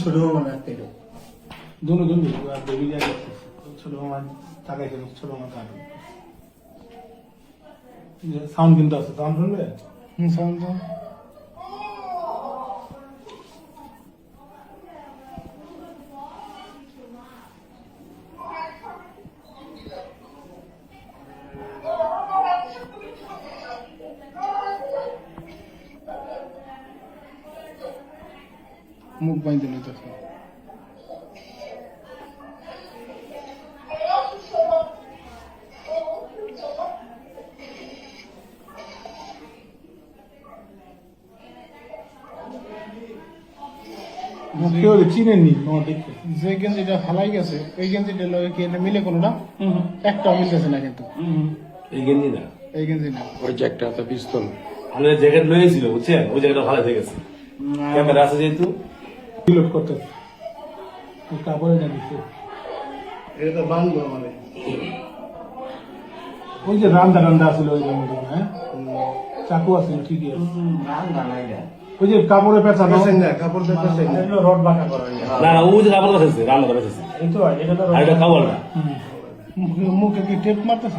ছোট মামা রাখতে গেল দুনো দুনো আর ছোট মামা তাকাই গেল ছোট মামা কাটল সাউন্ড কিন্তু আছে। সাউন্ড শুনবে? হুম সাউন্ড। মুখ বাইন্দে নিতেছে কেউ চিনেননি যে গেঞ্জিটা ফালাই গেছে ওই গেঞ্জিটা লগে কি এটা মিলে কোনোটা একটা মিলতেছে না কিন্তু। এই গেঞ্জি না? এই গেঞ্জি না। ওই যে একটা হাতে পিস্তল। আমি জ্যাকেট লয়েছিল বুঝছেন? ওই জায়গাটা ভালো গেছে। ক্যামেরা আছে যেহেতু। করতে কাপড়ে না দিচ্ছে এটা তো মানে। ওই যে রান্দা রান্দা আছিল ওই জন্য হ্যাঁ? চাকু আছে ঠিকই আছে। ওই যে কাপড়ে পেঁচা পেছেন না কাপড় পেছেন না রড বাঁকা করা না না ওই যে কাপড় বেঁচেছে রান্নাটা বেঁচেছে। এই তো এটা তো আর এটা কাপড় না। মুখে কি টেপ মারতেছে?